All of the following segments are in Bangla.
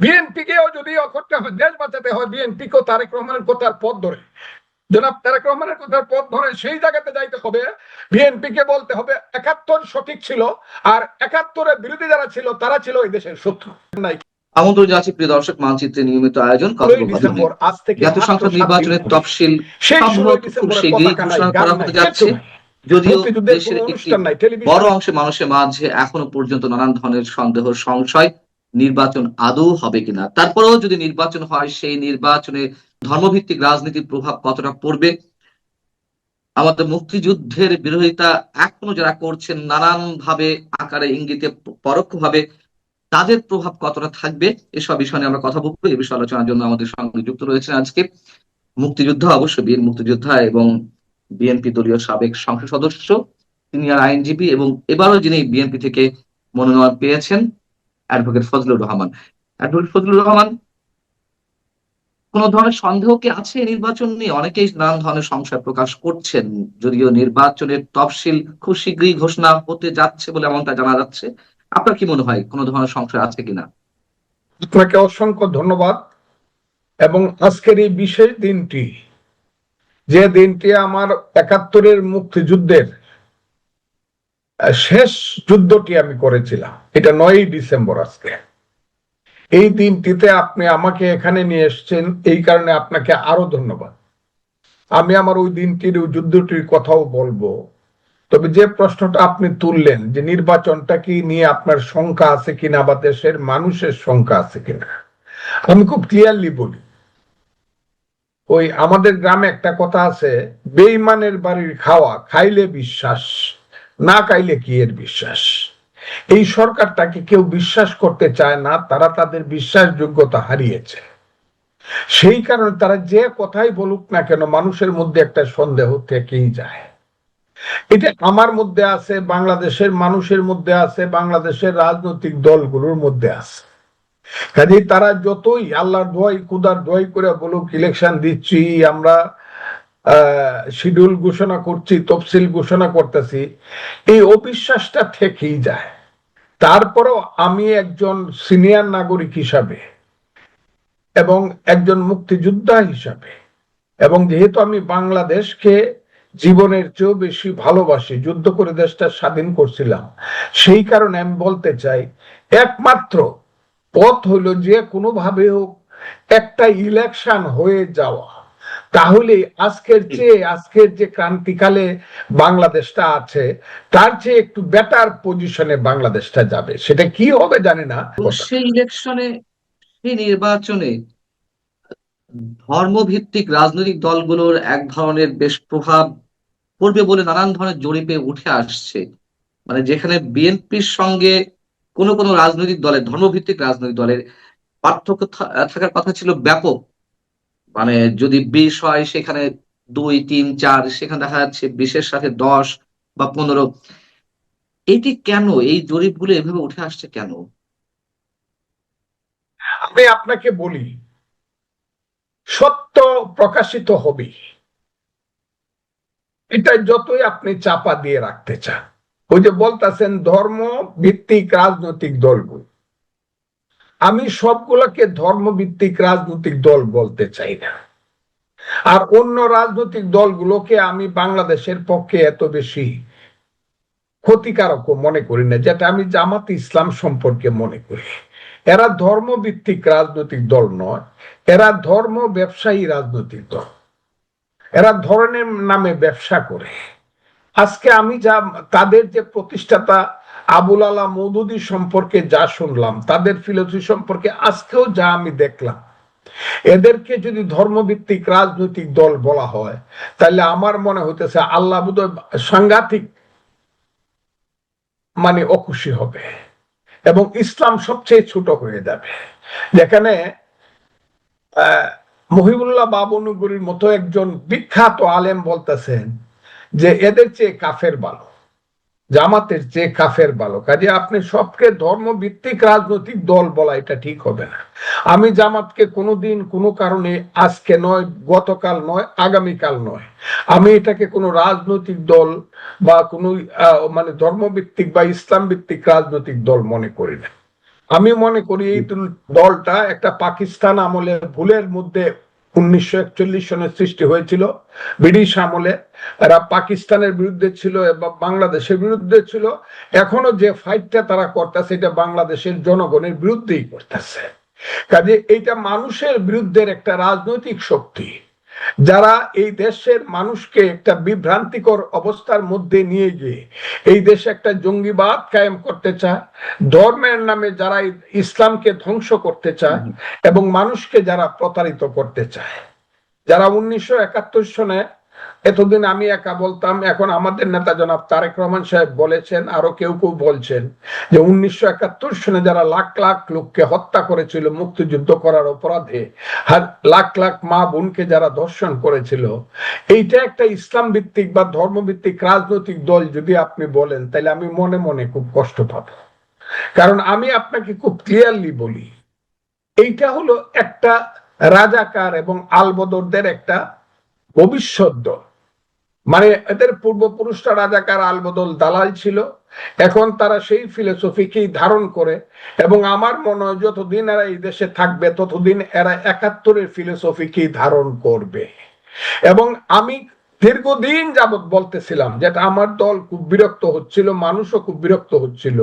বিএনপিকেও যদি করতে দেশ বাঁচাতে হয় বিএনপিকেও তারেক রহমানের কথার পথ ধরে। জনাব তারেক রহমানের কথার পথ ধরে সেই জায়গাতে যাইতে হবে বিএনপি কে বলতে হবে একাত্তর সঠিক ছিল আর একাত্তরের বিরোধী যারা ছিল তারা ছিল এই দেশের শত্রু। নাই আমন্ত্রণ জানাচ্ছি প্রিয় দর্শক মানচিত্রে নিয়মিত আয়োজন জাতীয় সংসদ নির্বাচনের তফসিল সম্ভবত খুব শীঘ্রই ঘোষণা করা হতে যাচ্ছে। যদিও দেশের একটি বড় অংশে মানুষের মাঝে এখনও পর্যন্ত নানান ধরনের সন্দেহ সংশয় নির্বাচন আদৌ হবে কিনা? তারপরেও যদি নির্বাচন হয়, সেই নির্বাচনে ধর্মভিত্তিক রাজনীতির প্রভাব কতটা পড়বে? আমাদের মুক্তিযুদ্ধের বিরোধিতা এখনও যারা করছেন নানান ভাবে আকারে ইঙ্গিতে পরোক্ষভাবে তাদের প্রভাব কতটা থাকবে? এসব বিষয় নিয়ে আমরা কথা বলব। এই বিষয়ে আলোচনার জন্য আমাদের সঙ্গে যুক্ত রয়েছেন আজকে মুক্তিযোদ্ধা, অবশ্য বীর মুক্তিযোদ্ধা এবং বিএনপি দলীয় সাবেক সংসদ সদস্য সিনিয়র আইনজীবী এবং এবারও যিনি বিএনপি থেকে মনোনয়ন পেয়েছেন অ্যাডভোকেট ফজলুর রহমান। অ্যাডভোকেট ফজলুর রহমান, কোন ধরনের সন্দেহ কি আছে নির্বাচন নিয়ে? অনেকেই নানান ধরনের সংশয় প্রকাশ করছেন, যদিও নির্বাচনের তফসিল খুব শীঘ্রই ঘোষণা হতে যাচ্ছে বলে এমনটা জানা যাচ্ছে। আপনার কি মনে হয়, কোন ধরনের সংশয় আছে কিনা? আপনাকে অসংখ্য ধন্যবাদ। এবং আজকের এই বিশেষ দিনটি, যে দিনটি আমার একাত্তরের মুক্তিযুদ্ধের শেষ যুদ্ধটি আমি করেছিলাম। এটা নয়ই ডিসেম্বর আজকে। এই দিনটিতে আপনি আমাকে এখানে নিয়ে এসেছেন, এই কারণে আপনাকে আরও ধন্যবাদ। আমি আমার ওই দিনটির যুদ্ধটির কথাও বলব। তবে যে প্রশ্নটা আপনি তুললেন, যে নির্বাচনটা কি নিয়ে আপনার শঙ্কা আছে কিনা বা দেশের মানুষের শঙ্কা আছে কিনা, আমি খুব ক্লিয়ারলি বলি। ওই আমাদের গ্রামে একটা কথা আছে, বেইমানের বাড়ির খাওয়া খাইলে বিশ্বাস। না খাইলে কি এর বিশ্বাস? এই সরকারটাকে কেউ বিশ্বাস করতে চায় না, তারা তাদের বিশ্বাসযোগ্যতা হারিয়েছে। সেই কারণে তারা যে কথাই বলুক না কেন, মানুষের মধ্যে একটা সন্দেহ থেকেই যায়। এটা আমার মধ্যে আছে, বাংলাদেশের মানুষের মধ্যে আছে, বাংলাদেশের রাজনৈতিক দলগুলোর মধ্যে আছে। কাজেই তারা যতই আল্লাহর দোয়াই কুদার দোয়াই করে বলুক ইলেকশন দিচ্ছি, আমরা শিডিউল ঘোষণা করছি, তফসিল ঘোষণা করতেছি, এই অবিশ্বাসটা থেকেই যায়। তারপরেও আমি একজন সিনিয়র নাগরিক হিসাবে এবং একজন মুক্তিযোদ্ধা হিসাবে, এবং যেহেতু আমি বাংলাদেশকে জীবনের চেয়েও বেশি ভালোবাসি, যুদ্ধ করে দেশটা স্বাধীন করছিলাম, সেই কারণে আমি বলতে চাই, একমাত্র পথ হইল যে কোনোভাবে হোক একটা ইলেকশন হয়ে যাওয়া। তাহলে আজকের চেয়ে আজকের যে ক্রান্তিকালে বাংলাদেশটা আছে, তার চেয়ে একটু বেটার পজিশনে বাংলাদেশটা যাবে। সেটা কি হবে জানি না। সেই ইলেকশনে সেই নির্বাচনে ধর্মভিত্তিক রাজনৈতিক দলগুলোর এক ধরনের বেশ প্রভাব পড়বে বলে নানান ধরনের জরিপে উঠে আসছে। মানে যেখানে বিএনপির সঙ্গে কোন কোন রাজনৈতিক দলের, ধর্মভিত্তিক রাজনৈতিক দলের পার্থক্য থাকার কথা ছিল ব্যাপক। মানে যদি বিশ হয়, সেখানে দুই, তিন, চার, সেখানে দেখা যাচ্ছে বিশের সাথে দশ বা পনেরো। এটি কেন? এই জরিপগুলো এভাবে উঠে আসছে কেন? আমি আপনাকে বলি, সত্য প্রকাশিত হবে। এটা যতই আপনি চাপা দিয়ে রাখতে চান। ওই যে বলতেছেন ধর্ম ভিত্তিক রাজনৈতিক দলগুলো। আমি সবগুলোকে ধর্ম ভিত্তিক রাজনৈতিক দল বলতে চাই না। আর অন্য রাজনৈতিক দলগুলোকে আমি বাংলাদেশের পক্ষে এত বেশি ক্ষতিকারক মনে করি না, যেটা আমি জামাত ইসলাম সম্পর্কে মনে করি। এরা ধর্মভিত্তিক রাজনৈতিক দল নয়, এরা ধর্ম ব্যবসায়ী রাজনৈতিক দল। এরা ধরনের নামে ব্যবসা করে। আজকে আমি যা, তাদের যে প্রতিষ্ঠাতা আবুল আলা মৌদুদি সম্পর্কে যা শুনলাম, তাদের ফিলোসফি সম্পর্কে আজকেও যা আমি দেখলাম, এদেরকে যদি ধর্মভিত্তিক রাজনৈতিক দল বলা হয়, তাহলে আমার মনে হইতেছে আল্লাহ সাংঘাতিক মানে অখুশি হবে এবং ইসলাম সবচেয়ে ছোট হয়ে যাবে। যেখানে মহিবুল্লাহ বাবনুগুরির মতো একজন বিখ্যাত আলেম বলতেছেন যে এদের চেয়ে কাফের ভালো। জামাতের চেয়ে কাফের ভালো কাজে আপনি সবকে ধর্ম ভিত্তিক রাজনৈতিক দল বলা এটা ঠিক হবে না। আমি জামাতকে কোনোদিন কোনো কারণে আজকে নয়, গতকাল নয়, আগামীকাল নয়। আমি এটাকে কোনো রাজনৈতিক দল বা কোনো মানে ধর্মভিত্তিক বা ইসলাম ভিত্তিক রাজনৈতিক দল মনে করি না। আমি মনে করি এই দল- দলটা একটা পাকিস্তান আমলে ভুলের মধ্যে উনিশশো একচল্লিশ সনে সৃষ্টি হয়েছিল। ব্রিটিশ আমলে এরা পাকিস্তানের বিরুদ্ধে ছিল এবং বাংলাদেশের বিরুদ্ধে ছিল। এখনও যে ফাইটটা তারা করতেছে, এটা বাংলাদেশের জনগণের বিরুদ্ধেই করতেছে। কাজে এইটা মানুষের বিরুদ্ধে একটা রাজনৈতিক শক্তি। যারা এই দেশের মানুষকে একটা বিভ্রান্তিকর অবস্থার মধ্যে নিয়ে গিয়ে এই দেশে একটা জঙ্গিবাদ কায়েম করতে চায় ধর্মের নামে যারা ইসলামকে ধ্বংস করতে চায় এবং মানুষকে যারা প্রতারিত করতে চায়। যারা উনিশশো একাত্তর সনে এতদিন আমি একা বলতাম, এখন আমাদের নেতা জনাব তারেক রহমান সাহেব বলেছেন, আরও কেউ কেউ বলছেন যে উনিশশো একাত্তর সনে যারা লাখ লাখ লোককে হত্যা করেছিল মুক্তিযুদ্ধ করার অপরাধে লাখ লাখ মা বোনকে যারা ধর্ষণ করেছিল, এইটা একটা ইসলাম ভিত্তিক বা ধর্মভিত্তিক রাজনৈতিক দল যদি আপনি বলেন, তাহলে আমি মনে মনে খুব কষ্ট পাবো। কারণ আমি আপনাকে খুব ক্লিয়ারলি বলি, এইটা হলো একটা রাজাকার এবং আলবদরদের একটা ভবিষ্যৎ দল মানে এদের পূর্বপুরুষরা রাজাকার আলবদল দালাল ছিল। এখন তারা সেই ফিলোসফিকেই ধারণ করে এবং আমার মনে হয় যতদিন এরা এই দেশে থাকবে, ততদিন এরা একাত্তরের ফিলোসফিকেই ধারণ করবে। এবং আমি দীর্ঘদিন যাবৎ বলতেছিলাম যেটা আমার দল খুব বিরক্ত হচ্ছিল, মানুষও খুব বিরক্ত হচ্ছিল।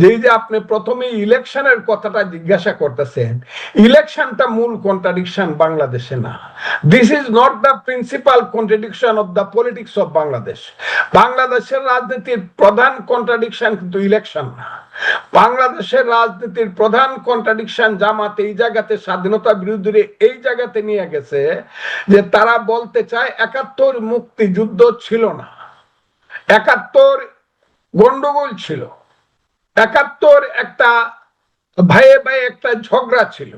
যে যে আপনি প্রথমে ইলেকশনের কথাটা জিজ্ঞাসা করতেছেন, ইলেকশনটা মূল কন্ট্রাডিকশন বাংলাদেশে না। This is not the principal contradiction of the politics of Bangladesh বাংলাদেশের রাজনীতির প্রধান কন্ট্রাডিকশন কিন্তু ইলেকশন না। বাংলাদেশের রাজনীতির প্রধান কন্ট্রাডিকশন জামাত এই জায়গাতে স্বাধীনতা বিরোধীরা এই জায়গাতে নিয়ে গেছে যে তারা বলতে চায় একাত্তর মুক্তিযুদ্ধ ছিল না। একাত্তর গন্ডগোল ছিল। একাত্তর একটা ভাইয়ে ভাইয়ে একটা ঝগড়া ছিল।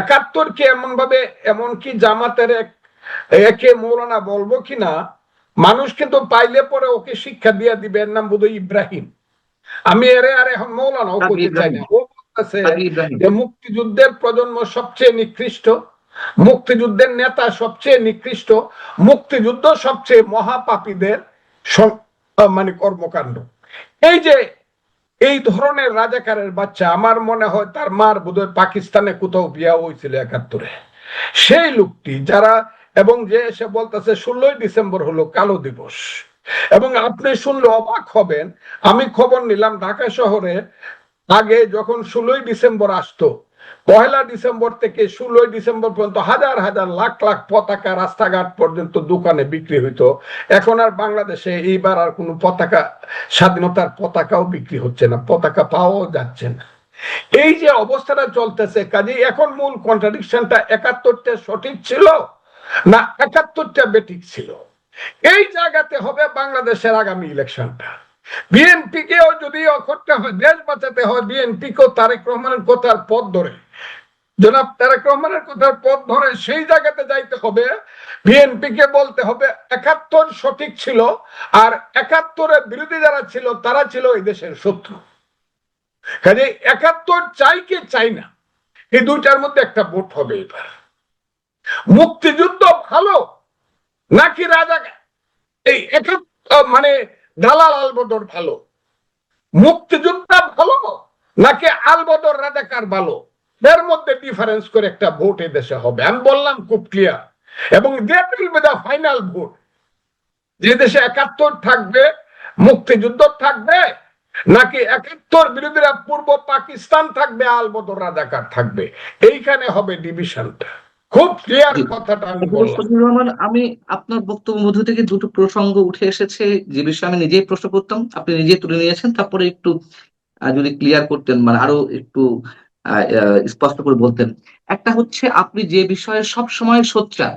একাত্তর একাত্তরকে এমন ভাবে এমনকি জামাতের এক, একে মৌলানা বলব কিনা, মানুষ কিন্তু পাইলে পরে ওকে শিক্ষা দিয়ে দিবে, এর নাম বোধহয় ইব্রাহিম। আমি এরে আর এখন মৌলানা ও আবু চাই না। ও বলতেছে যে মুক্তিযুদ্ধের প্রজন্ম সবচেয়ে নিকৃষ্ট মুক্তিযুদ্ধের নেতা সবচেয়ে নিকৃষ্ট মুক্তিযুদ্ধ সবচেয়ে মহাপাপীদের মানে কর্মকাণ্ড। এই যে এই ধরনের রাজাকারের বাচ্চা আমার মনে হয় তার মার বোধহয় পাকিস্তানে কোথাও বিয়া হয়েছিল একাত্তরে। সেই লোকটি যারা এবং যে এসে বলতেছে ষোলোই ডিসেম্বর হলো কালো দিবস। এবং আপনি শুনলে অবাক হবেন। আমি খবর নিলাম ঢাকা শহরে আগে যখন ষোলোই ডিসেম্বর আসতো, পয়লা ডিসেম্বর থেকে ষোলোই ডিসেম্বর পর্যন্ত হাজার হাজার লাখ লাখ পতাকা রাস্তাঘাট পর্যন্ত দোকানে বিক্রি হইতো। এখন আর বাংলাদেশে এইবার আর কোনো পতাকা, স্বাধীনতার পতাকাও বিক্রি হচ্ছে না, পতাকা পাওয়াও যাচ্ছে না। এই যে অবস্থাটা চলতেছে কাজে এখন মূল কন্ট্রাডিকশনটা একাত্তরটা সঠিক ছিল না একাত্তরটা বেঠিক ছিল? এই জায়গাতে হবে বাংলাদেশের আগামী ইলেকশনটা। বিএনপি কেও যদি করতে হয় দেশ বাঁচাতে হয় বিএনপি কেও তারেক রহমানের কথার পথ ধরে। জনাব তারেক রহমানের কথার পথ ধরে সেই জায়গাতে যাইতে হবে। বিএনপি কে বলতে হবে একাত্তর সঠিক ছিল, আর একাত্তরের বিরোধী যারা ছিল, তারা ছিল এই দেশের শত্রু। কাজে একাত্তর চাই কে চাই না, এই দুইটার মধ্যে একটা ভোট হবে এবার। মুক্তিযুদ্ধ ভালো নাকি রাজা এই মানে দালাল আলবদর ভালো? মুক্তিযুদ্ধ ভালো? নাকি আলবদর রাজাকার ভালো? এর মধ্যে ডিফারেন্স করে একটা ভোট এই দেশে হবে। আমি বললাম খুব ক্লিয়ার এবং ফাইনাল ভোট যে দেশে একাত্তর থাকবে, মুক্তিযুদ্ধ থাকবে, নাকি একাত্তর বিরোধীরা পূর্ব পাকিস্তান থাকবে, আলবদর রাজাকার থাকবে। এইখানে হবে ডিভিশনটা খুব ক্লিয়ার কথাটা আমি রহমান আমি আপনার বক্তব্য মধ্য থেকে দুটো প্রসঙ্গ উঠে এসেছে যে বিষয়ে আমি নিজেই প্রশ্ন করতাম আপনি নিজে তুলে নিয়েছেন তারপরে একটু আহ, যদি ক্লিয়ার করতেন মানে আরও একটু স্পষ্ট করে বলতেন। একটা হচ্ছে আপনি যে বিষয়ে সব সময় সোচ্চার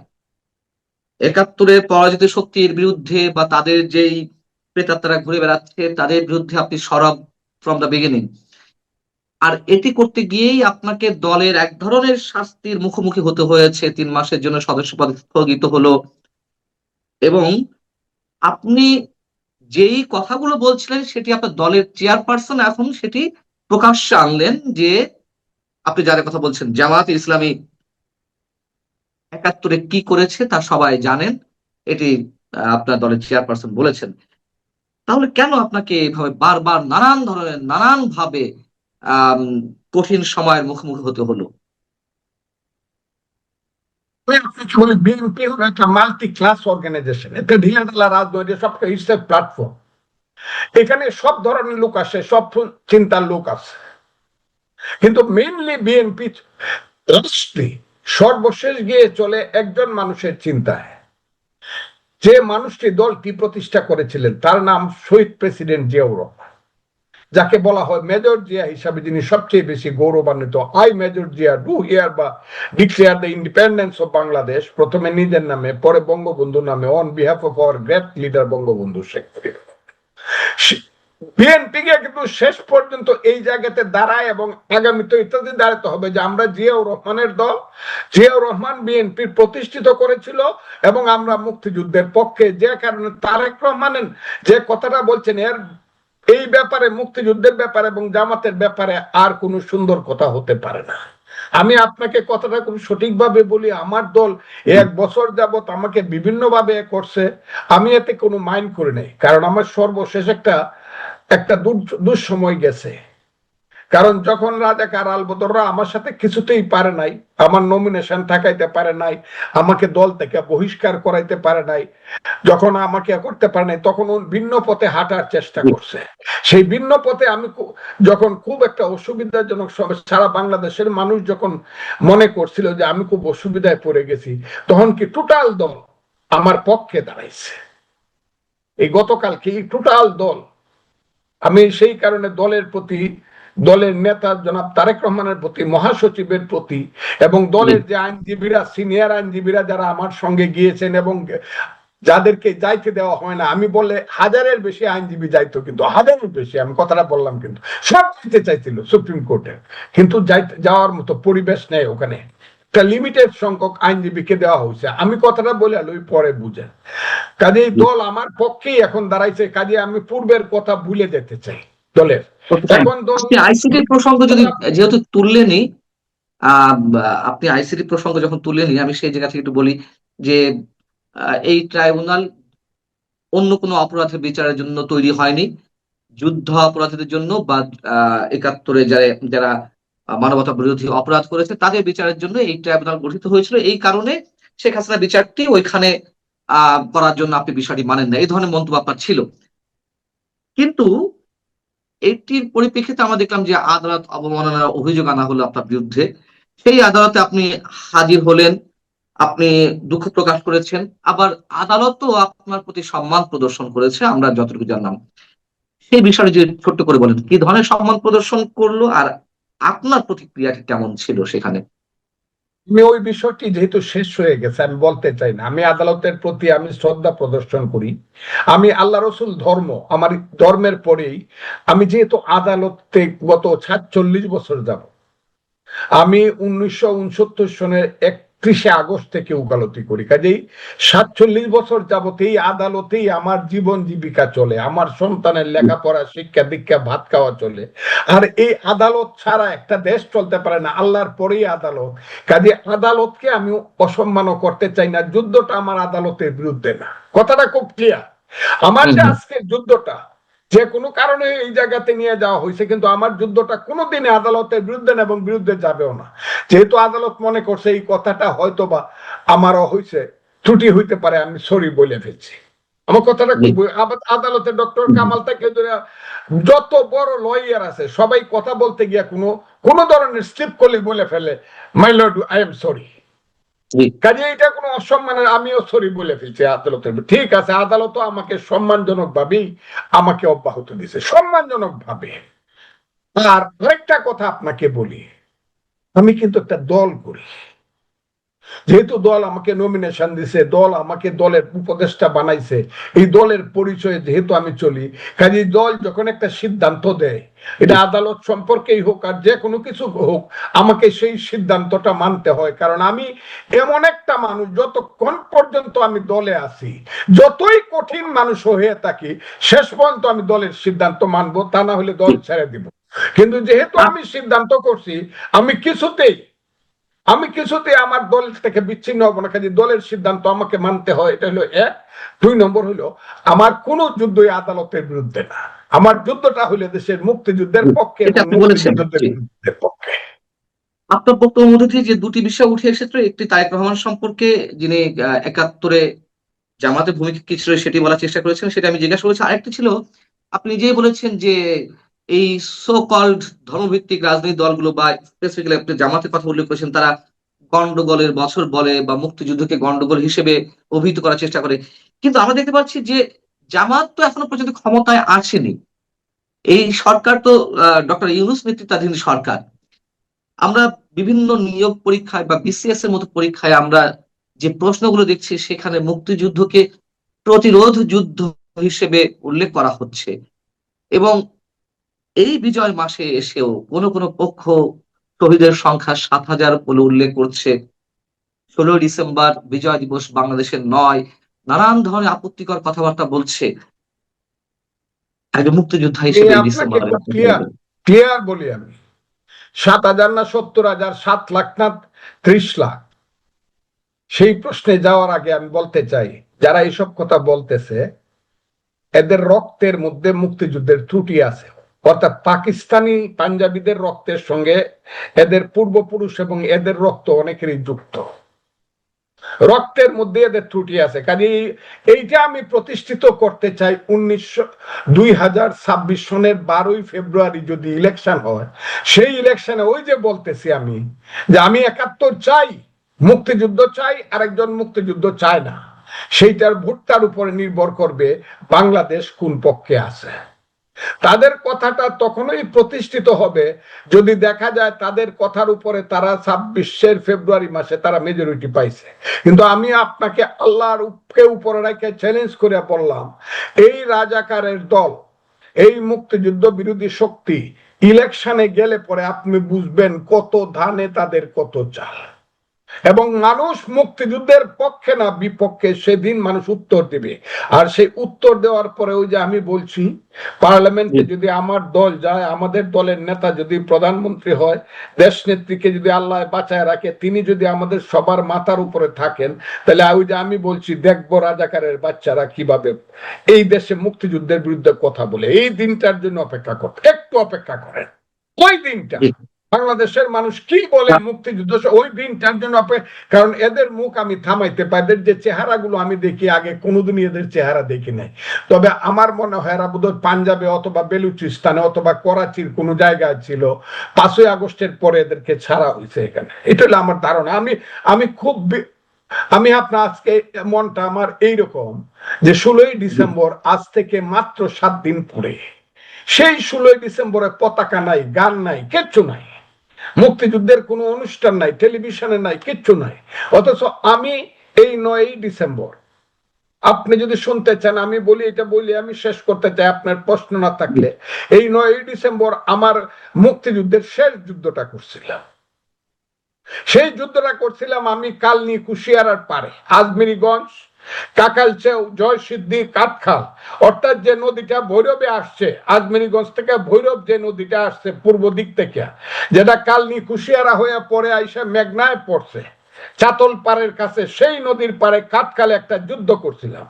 একাত্তরের পরাজিত শক্তির বিরুদ্ধে বা তাদের যেই প্রেতাত্মারা ঘুরে বেড়াচ্ছে তাদের বিরুদ্ধে আপনি সরব ফ্রম দ্য বিগিনিং আর এটি করতে গিয়েই আপনাকে দলের এক ধরনের শাস্তির মুখোমুখি হতে হয়েছে তিন মাসের জন্য সদস্যপদ স্থগিত হলো। এবং আপনি যেই কথাগুলো বলছিলেন সেটি আপনার দলের চেয়ারপারসন এখন সেটি প্রকাশ্যে আনলেন যে আপনি যার কথা বলছেন জামাত ইসলামী একাত্তরে কি করেছে তা সবাই জানেন, এটি আপনার দলের চেয়ারপারসন বলেছেন। তাহলে কেন আপনাকে এভাবে বারবার নানান ধরনের নানান ভাবে কঠিন সময়ের মুখোমুখি হতে হলো। বিএনপি হলো একটা মাল্টি ক্লাস অর্গানাইজেশন একটা ঢিলা ঢালা রাজনৈতিক প্ল্যাটফর্ম এখানে সব ধরনের লোক আসে, সব চিন্তার লোক আছে কিন্তু মেইনলি বিএনপি লাস্টলি সর্বশেষ গিয়ে চলে একজন মানুষের চিন্তায়। যে মানুষটি দলটি প্রতিষ্ঠা করেছিলেন, তার নাম শহীদ প্রেসিডেন্ট জিয়াউর রহমান। যাকে বলা হয় মেজর জিয়া হিসাবে যিনি সবচেয়ে বেশি গৌরবান্বিত, I major Zia, do hereby declare the independence of Bangladesh, প্রথমে নিজের নামে, পরে বঙ্গবন্ধু নামে on behalf of our great leader Bangabandhu Sheikh Mujibur BNP কে কিন্তু শেষ পর্যন্ত এই জায়গাতে দাঁড়ায় এবং আগামীতে ইত্যাদি দাঁড়াতে হবে যে আমরা জিয়াউর রহমানের দল, জিয়াউর রহমান বিএনপি প্রতিষ্ঠিত করেছিল এবং আমরা মুক্তিযুদ্ধের পক্ষে যে কারণে তারেক রহমানের যে কথাটা বলছেন, এর এই ব্যাপারে, মুক্তিযুদ্ধের ব্যাপারে এবং জামাতের ব্যাপারে আর কোনো সুন্দর কথা হতে পারে না। আমি আপনাকে কথাটা খুব সঠিকভাবে বলি, আমার দল এক বছর যাবত আমাকে বিভিন্নভাবে করছে। আমি এতে কোনো মাইন্ড করে নেই, কারণ আমার সর্বশেষ একটা একটা দুঃসময় গেছে। কারণ যখন রাজাকার আলবদররা আমার সাথে কিছুতেই পারে নাই, আমার নমিনেশন ঠেকাইতে পারে নাই, আমাকে দল থেকে বহিষ্কার করাইতে পারে নাই, যখন আমাকে করতে পারে নাই, তখন ভিন্ন পথে হাঁটার চেষ্টা করছে। সেই ভিন্ন পথে আমি যখন খুব একটা অসুবিধাজনক সারা বাংলাদেশের মানুষ যখন মনে করছিল যে আমি খুব অসুবিধায় পড়ে গেছি, তখন কি টোটাল দল আমার পক্ষে দাঁড়াইছে। এই গতকালকে টোটাল দল, আমি সেই কারণে দলের প্রতি দলের নেতা জনাব তারেক রহমানের প্রতি মহাসচিবের প্রতি এবং দলের যে আইনজীবীরা সিনিয়র আইনজীবীরা যারা আমার সঙ্গে গিয়েছেন এবং যাদেরকে যাইতে দেওয়া হয় না আমি বলে হাজারের বেশি আইনজীবী যাইতো কিন্তু হাজারের বেশি আমি কথাটা বললাম কিন্তু সব যেতে চাইছিল সুপ্রিম কোর্টে। কিন্তু যাওয়ার মতো পরিবেশ নেই ওখানে। একটা লিমিটেড সংখ্যক আইনজীবীকে দেওয়া হয়েছে। আমি কথাটা বলে আলোই পরে বুঝে। কাজে দল আমার পক্ষেই এখন দাঁড়াইছে কাজে আমি পূর্বের কথা ভুলে যেতে চাই দলের। আপনি আইসিটি প্রসঙ্গ যদি যেহেতু তুললেনই আহ, আপনি আইসিটি প্রসঙ্গ যখন তুললেনই আমি সেই জায়গা থেকে একটু বলি যে আহ, এই ট্রাইব্যুনাল অন্য কোনো অপরাধের বিচারের জন্য তৈরি হয়নি। যুদ্ধ অপরাধীদের জন্য বা আহ, একাত্তরে যারা যারা মানবতা বিরোধী অপরাধ করেছে তাদের বিচারের জন্য এই ট্রাইব্যুনাল গঠিত হয়েছিল। এই কারণে শেখ হাসিনা বিচারটি ওইখানে আহ করার জন্য আপনি বিষয়টি মানেন না। এই ধরনের মন্তব্য আপনার ছিল। কিন্তু এটির পরিপ্রেক্ষিতে আমরা দেখলাম যে আদালত অবমাননার অভিযোগ আনা হলো আপনার বিরুদ্ধে। সেই আদালতে আপনি হাজির হলেন, আপনি দুঃখ প্রকাশ করেছেন। আবার আদালতও আপনার প্রতি সম্মান প্রদর্শন করেছে, আমরা যতটুকু জানলাম। সেই বিষয়ে যদি ছোট্ট করে বলেন, কি ধরনের সম্মান প্রদর্শন করল আর আপনার প্রতিক্রিয়াটি কেমন ছিল সেখানে? আমি ওই বিষয়টি যেহেতু শেষ হয়ে গেছে, আমি বলতে চাই না। আমি আদালতের প্রতি আমি শ্রদ্ধা প্রদর্শন করি। আমি আল্লাহ রসুল ধর্ম, আমার ধর্মের পরেই আমি যেহেতু আদালতে গত সাতচল্লিশ বছর যাব আমি উনিশশো উনসত্তর সনের একত্রিশে আগস্ট থেকে উকালতি করি। কাজেই সাতচল্লিশ বছর যাবত এই আদালতেই আমার জীবন জীবিকা চলে আমার সন্তানের লেখাপড়া শিক্ষা দীক্ষা ভাত খাওয়া চলে। আর এই আদালত ছাড়া একটা দেশ চলতে পারে না আল্লাহর পরেই আদালত। কাজে আদালতকে আমি অসম্মান করতে চাই না যুদ্ধটা আমার আদালতের বিরুদ্ধে না। কথাটা খুব ক্লিয়ার আমার যে। আজকের যুদ্ধটা যে কোনো কারণে এই জায়গাতে নিয়ে যাওয়া হয়েছে কিন্তু আমার যুদ্ধটা কোনোদিনে আদালতের বিরুদ্ধে না এবং বিরুদ্ধে যাবেও না। যেহেতু আদালত মনে করছে এই কথাটা হয়তো বা আমারও হয়েছে ত্রুটি হইতে পারে আমি সরি বলে ফেলছি। আমার কথাটা আদালতে ডক্টর কামাল ধরে যত বড় লয়ার আছে সবাই কথা বলতে গিয়া কোনো কোন ধরনের স্লিপ করলে বলে ফেলে my lord I am sorry. কাজে এটা কোনো অসম্মানের, আমিও সরি বলে ফেলছি আদালতের ঠিক আছে, আদালত আমাকে সম্মানজনক ভাবেই আমাকে অব্যাহত দিছে সম্মানজনক ভাবে আর আরেকটা কথা আপনাকে বলি। আমি কিন্তু একটা দল করি। যেহেতু দল আমাকে নমিনেশন দিছে, দল আমাকে দলের উপদেষ্টা বানাইছে, এই দলের পরিচয়ে যেহেতু আমি চলি, কাজে দল যখন একটা সিদ্ধান্ত দেয়, এটা আদালত সম্পর্কেই হোক আর যে কোনো কিছু হোক, আমাকে সেই সিদ্ধান্তটা মানতে হয়। কারণ আমি এমন একটা মানুষ, যতক্ষণ পর্যন্ত আমি দলে আছি, যতই কঠিন মানুষ হয়ে থাকি, শেষ পর্যন্ত আমি দলের সিদ্ধান্ত মানবো, তা না হলে দল ছেড়ে দিব। কিন্তু যেহেতু আমি সিদ্ধান্ত করছি, আমি কিছুতেই আমি কিছুতে আমার দল থেকে বিচ্ছিন্ন হব না কাজে দলের সিদ্ধান্ত আমাকে মানতে হয় এটা হলো এক। দুই নম্বর হলো আমার কোনো যুদ্ধই আদালতের বিরুদ্ধে না। আমার যুদ্ধটা হইলে দেশের মুক্তিযুদ্ধের পক্ষে মুক্তিযুদ্ধের পক্ষে। আপনার বক্তব্যের মধ্যে দিয়ে যে দুটি বিষয় উঠে এসেছে একটি তারেক রহমান সম্পর্কে যিনি একাত্তরে জামাতের ভূমিকা কি ছিল সেটি বলার চেষ্টা করেছেন সেটা আমি জিজ্ঞাসা করেছি। আরেকটি ছিল আপনি নিজেই বলেছেন যে এই সো কল্ড ধর্মভিত্তিক রাজনৈতিক দলগুলো বা স্পেসিফিক্যালি আপনি জামাতের কথা উল্লেখ করেছেন, তারা গন্ডগোলের বছর বলে বা মুক্তিযুদ্ধকে গন্ডগোল হিসেবে অভিহিত করার চেষ্টা করে। কিন্তু আমরা দেখতে পাচ্ছি যে জামাত তো এখনও পর্যন্ত ক্ষমতায় আসেনি। এই সরকার তো ডক্টর ইউনুস নেতৃত্বাধীন সরকার। আমরা বিভিন্ন নিয়োগ পরীক্ষায় বা বিসিএস এর মতো পরীক্ষায় আমরা যে প্রশ্নগুলো দেখছি, সেখানে মুক্তিযুদ্ধকে প্রতিরোধ যুদ্ধ হিসেবে উল্লেখ করা হচ্ছে। এবং এই বিজয় মাসে এসেও কোনো কোনো পক্ষ শহীদের সংখ্যা সাত হাজার বলে উল্লেখ করছে। ষোলোই ডিসেম্বর বিজয় দিবস বাংলাদেশের নয়। নানান ধরনের আপত্তিকর কথাবার্তা বলছে। একজন মুক্তিযোদ্ধা হিসেবে ক্লিয়ার বলি আমি। সাত হাজার না সত্তর হাজার সাত লাখ না ত্রিশ লাখ? সেই প্রশ্নে যাওয়ার আগে আমি বলতে চাই যারা এইসব কথা বলতেছে এদের রক্তের মধ্যে মুক্তিযুদ্ধের ত্রুটি আছে। অর্থাৎ পাকিস্তানি পাঞ্জাবিদের রক্তের সঙ্গে এদের পূর্বপুরুষ এবং এদের রক্ত অনেকেরই যুক্ত। রক্তের মধ্যে এদের ত্রুটি আছে। কাজে এইটা আমি প্রতিষ্ঠিত করতে চাই উনিশশো দুই হাজার ছাব্বিশ সনের বারোই ফেব্রুয়ারি যদি ইলেকশন হয়, সেই ইলেকশনে ওই যে বলতেছি আমি, যে আমি একাত্তর চাই, মুক্তিযুদ্ধ চাই, আরেকজন মুক্তিযুদ্ধ চায় না। সেইটার ভোটটার উপরে নির্ভর করবে বাংলাদেশ কোন পক্ষে আছে। তাদের কথাটা তখনই প্রতিষ্ঠিত হবে যদি দেখা যায় তাদের কথার উপরে তারা ছাব্বিশের ফেব্রুয়ারি মাসে তারা মেজরিটি পাইছে। কিন্তু আমি আপনাকে আল্লাহর উপকে উপরে রেখে চ্যালেঞ্জ করে বললাম, এই রাজাকারের দল, এই মুক্তিযুদ্ধ বিরোধী শক্তি ইলেকশনে গেলে পরে আপনি বুঝবেন কত ধানে তাদের কত চাল। এবং মানুষ মুক্তিযুদ্ধের পক্ষে না বিপক্ষে সেদিন মানুষ উত্তর দেবে। আর সেই উত্তর দেওয়ার পরে ওই যে আমি বলছি পার্লামেন্টে যদি আমার দল যায় আমাদের দলের নেতা যদি প্রধানমন্ত্রী হয় দেশ নেত্রীকে যদি আল্লাহ বাঁচায় রাখে তিনি যদি আমাদের সবার মাথার উপরে থাকেন তাহলে ওই যে আমি বলছি দেখব রাজাকারের বাচ্চারা কীভাবে এই দেশে মুক্তিযুদ্ধের বিরুদ্ধে কথা বলে। এই দিনটার জন্য অপেক্ষা করতে একটু অপেক্ষা করেন। ওই দিনটা। বাংলাদেশের মানুষ কি বলে মুক্তিযুদ্ধ ওই দিনটার জন্য কারণ এদের মুখ আমি থামাইতে পারি এদের যে চেহারাগুলো আমি দেখি আগে কোনোদিনই এদের চেহারা দেখি নাই। তবে আমার মনে হয় এরা বোধহয় পাঞ্জাবে অথবা বেলুচিস্তানে অথবা করাচির কোনো জায়গায় ছিল। পাঁচই আগস্টের পরে এদেরকে ছাড়া হয়েছে এখানে। এটা হলো আমার ধারণা। আমি আমি খুব আমি আপনার আজকে মনটা আমার এইরকম যে ষোলোই ডিসেম্বর আজ থেকে মাত্র সাত দিন পরে। সেই ষোলোই ডিসেম্বরে পতাকা নাই গান নাই কিচ্ছু নাই। মুক্তিযুদ্ধের কোনো অনুষ্ঠান নাই, টেলিভিশনে নাই, কিচ্ছু নাই। অথচ আমি এই নয়ই ডিসেম্বর। আপনি যদি শুনতে চান, আমি বলি, এটা বলি, আমি শেষ করতে চাই, আপনার প্রশ্ন না থাকলে। এই নয়ই ডিসেম্বর আমার মুক্তিযুদ্ধের শেষ যুদ্ধটা করছিলাম। সেই যুদ্ধটা করছিলাম আমি কালনি কুশিয়ারার পারে আজমিরিগঞ্জ। কাকালচেউ জয়সিদ্ধি, কাঠখাল। অর্থাৎ যে নদীটা ভৈরবে আসছে, আজমিরিগঞ্জ থেকে ভৈরব যে নদীটা আসছে পূর্ব দিক থেকে, যেটা কালনি কুশিয়ারা হয়ে পরে আইসা মেঘনায় পড়ছে। চাতল পাড়ের কাছে, সেই নদীর পাড়ে কাঠখালে একটা যুদ্ধ করছিলাম।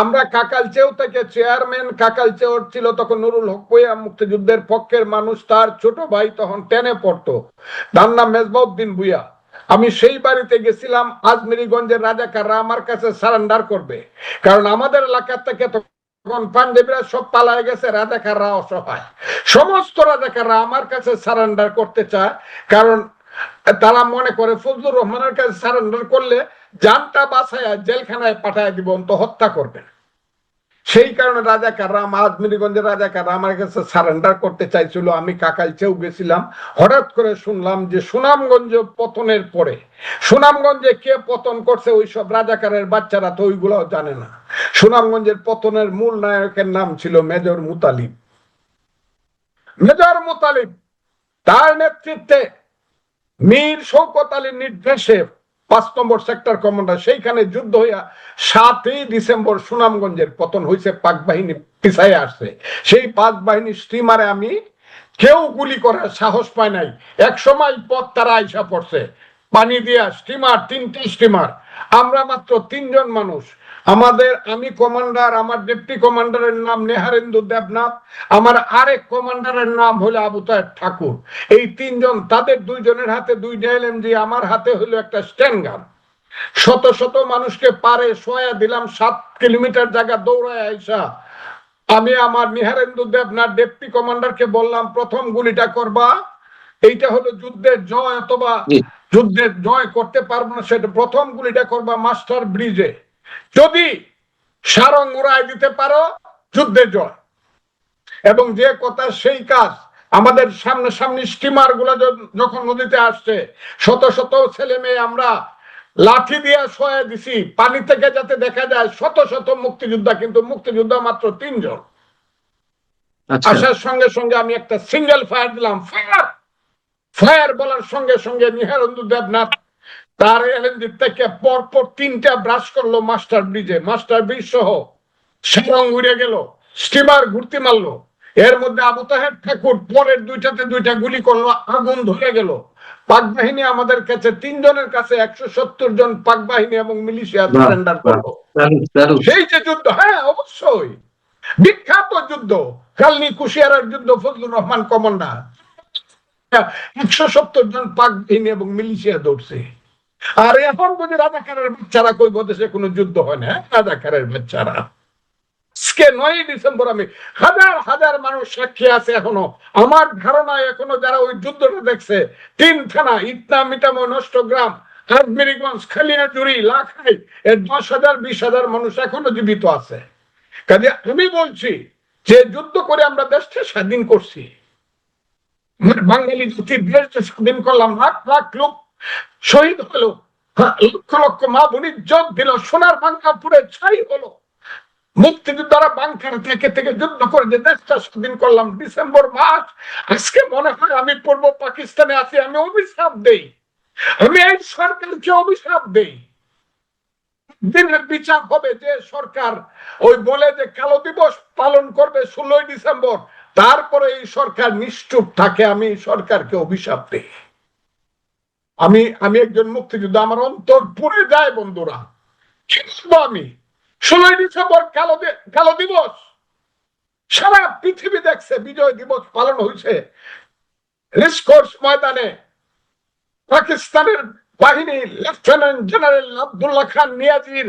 আমরা কাকালচেউ থেকে চেয়ারম্যান কাকালচেউ ছিল তখন নুরুল হক ভূঁইয়া, মুক্তিযুদ্ধের পক্ষের মানুষ, তার ছোট ভাই তখন টেনে পড়তো। তার নাম মেজবাউদ্দিন ভুইয়া। আমি সেই বাড়িতে গেছিলাম, আজমিরিগঞ্জের রাজাকাররা আমার কাছে সারেন্ডার করবে। কারণ আমাদের এলাকার থেকে তখন পাঞ্জাবিরা সব পালায় গেছে রাজাকাররা অসহায়। সমস্ত রাজাকাররা আমার কাছে সারেন্ডার করতে চায়, কারণ তারা মনে করে ফজলুর রহমানের কাছে সারেন্ডার করলে জানটা বাছায় জেলখানায় পাঠায় দিব তো হত্যা করবেন। সেই কারণে রাজাকাররা আজমিরিগঞ্জের রাজাকাররা আমার কাছে সারেন্ডার করতে চাইছিল। আমি কাকাইচেও গেছিলাম। হঠাৎ করে শুনলাম যে সুনামগঞ্জ পতনের পরে, সুনামগঞ্জে কে পতন করছে ওই সব রাজাকারের বাচ্চারা তো ওইগুলাও জানে না। সুনামগঞ্জের পতনের মূল নায়কের নাম ছিল মেজর মুতালিব। মেজর মুতালিব, তার নেতৃত্বে মীর শৌকত আলীর নির্দেশে পাঁচ নম্বর সেক্টর কমান্ডার সেইখানে যুদ্ধ হইয়া সাতই ডিসেম্বর সুনামগঞ্জের পতন হয়েছে পাক বাহিনী পিছাই আসছে। সেই পাক বাহিনী স্টিমারে আমি কেউ গুলি করার সাহস পায় নাই। এক সময় পথ তারা আইসা পড়ছে। পানি দিয়া স্টিমার তিনটি স্টিমার আমরা মাত্র তিনজন মানুষ আমাদের আমি কমান্ডার আমার ডেপুটি কমান্ডারের নাম নেহারেন্দু দেবনাথ আমার আরেক কমান্ডারের নাম হলো আবু ঠাকুর। এই তিনজন তাদের দুইজনের হাতে দুই দুইটা এলএমজি আমার হাতে হলো একটা স্ট্যান্ড শত শত মানুষকে পারে সোয়া দিলাম সাত কিলোমিটার জায়গা দৌড়ায় আইসা। আমি আমার নিহারেন্দু দেবনাথ ডেপুটি কমান্ডারকে বললাম প্রথম গুলিটা করবা। এইটা হলো যুদ্ধের জয় অথবা যুদ্ধের জয় করতে পারব না সেটা প্রথম গুলিটা করবা মাস্টার ব্রিজে। যদি সারং উড়ায় দিতে পারো যুদ্ধের জয়। এবং যে কথা সেই কাজ আমাদের সামনে সামনে স্টিমারগুলো যখন নদীতে আসছে শত শত ছেলে মেয়ে আমরা লাঠি দিয়ে সয়ে দিছি পানি থেকে যাতে দেখা যায় শত শত মুক্তিযোদ্ধা কিন্তু মুক্তিযোদ্ধা মাত্র তিনজন। আচ্ছা। আসার সঙ্গে সঙ্গে আমি একটা সিঙ্গেল ফায়ার দিলাম ফায়ার ফায়ার বলার সঙ্গে সঙ্গে নিহারন্দু দেবনাথ তার এলএনজি থেকে পরপর তিনটা ব্রাশ করল মাস্টার ব্রিজে মাস্টার ব্রিজ সহ সারং উড়ে গেল স্টিমার ঘুরতে মারলো। এর মধ্যে আবু তাহের ঠাকুর পরের দুইটাতে দুইটা গুলি করল আগুন ধরে গেল। পাক বাহিনী আমাদের কাছে তিনজনের কাছে একশো সত্তর জন পাক বাহিনী এবং মিলিশিয়া সারেন্ডার করল। সেই যে যুদ্ধ হ্যাঁ অবশ্যই। বিখ্যাত যুদ্ধ কালনি কুশিয়ারার যুদ্ধ ফজলুর রহমান কমান্ডার। একশো সত্তর জন পাক বাহিনী এবং মিলিশিয়া দৌড়ছে। আর এখন বুঝি রাজাকারের বাচ্চারা কই দেশে কোনো যুদ্ধ হয় না হ্যাঁ? রাজাকারের বাচ্চারা আজকে নয় ডিসেম্বর আমি হাজার হাজার মানুষ সাক্ষী আছে এখনও। আমার ধারণা এখনও যারা ওই যুদ্ধটা দেখছে, তিন থানা ইটনা মিটামো খালিয়া জুড়ি লাখাই, এর দশ হাজার, বিশ হাজার মানুষ এখনও জীবিত আছে। কাজে আমি বলছি যে যুদ্ধ করে আমরা দেশটা স্বাধীন করছি। বাঙালি জাতি দেশটা স্বাধীন করলাম, লাখ লাখ লোক শহীদ হলো হ্যাঁ, লক্ষ লক্ষ মা বোনির যোগ দিল সোনার বাংলা পুরে ছাই হলো। মুক্তিযোদ্ধারা বাংকার থেকে থেকে যুদ্ধ করে যে দেশটা স্বাধীন করলাম ডিসেম্বর মাস আজকে মনে হয় আমি পূর্ব পাকিস্তানে আছি আমি অভিশাপ দেই। আমি এই সরকারকে অভিশাপ দেই। দিনের বিচার হবে যে সরকার ওই বলে যে কালো দিবস পালন করবে ষোলোই ডিসেম্বর তারপরে এই সরকার নিশ্চুপ থাকে আমি সরকারকে অভিশাপ দিই। আমি আমি একজন মুক্তিযোদ্ধা, আমার অন্তর পুড়ে যায়, বন্ধুরা। আমি। ষোলোই ডিসেম্বর কালো কালো দিবস। সারা পৃথিবী দেখছে বিজয় দিবস পালন হয়েছে। রেসকোর্স ময়দানে পাকিস্তানের বাহিনী লেফটেন্যান্ট জেনারেল আবদুল্লাহ খান নিয়াজির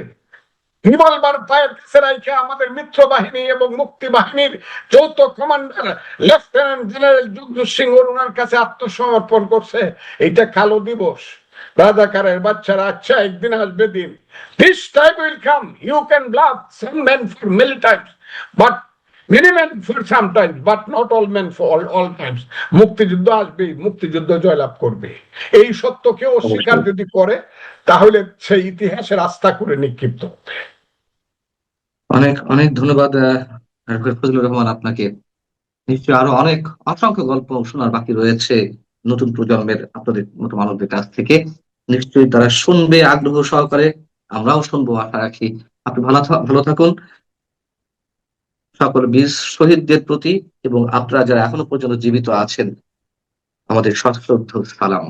রিভলভার পায়ের কাছে রাখে আমাদের মিত্র বাহিনী এবং মুক্তি বাহিনীর যৌথ কমান্ডার লেফটেন্যান্ট জেনারেল যুদ্ধ সিং ওনার কাছে আত্মসমর্পণ করছে। এটা কালো দিবস। রাজাকারের বাচ্চারা আচ্ছা একদিন আসবে দিন। This time will come you can some men for many times but many men for some times but not all men for all all times মুক্তিযুদ্ধ আসবে মুক্তিযুদ্ধ জয়লাভ করবে। এই সত্যকে অস্বীকার যদি করে তাহলে সেই ইতিহাসের আস্থা করে নিক্ষিপ্ত। অনেক অনেক ধন্যবাদ ফজলুর রহমান আপনাকে। নিশ্চয়ই আরও অনেক, অসংখ্য গল্প শোনার বাকি রয়েছে নতুন প্রজন্মের আপনাদের মতো মানবদের কাছ থেকে। নিশ্চয়ই তারা শুনবে, আগ্রহ সহকারে আমরাও শুনব, আশা রাখি। আপনি ভালো ভালো থাকুন। সকল বীর শহীদদের প্রতি এবং আপনারা যারা এখনও পর্যন্ত জীবিত আছেন, আমাদের সশ্রদ্ধ সালাম।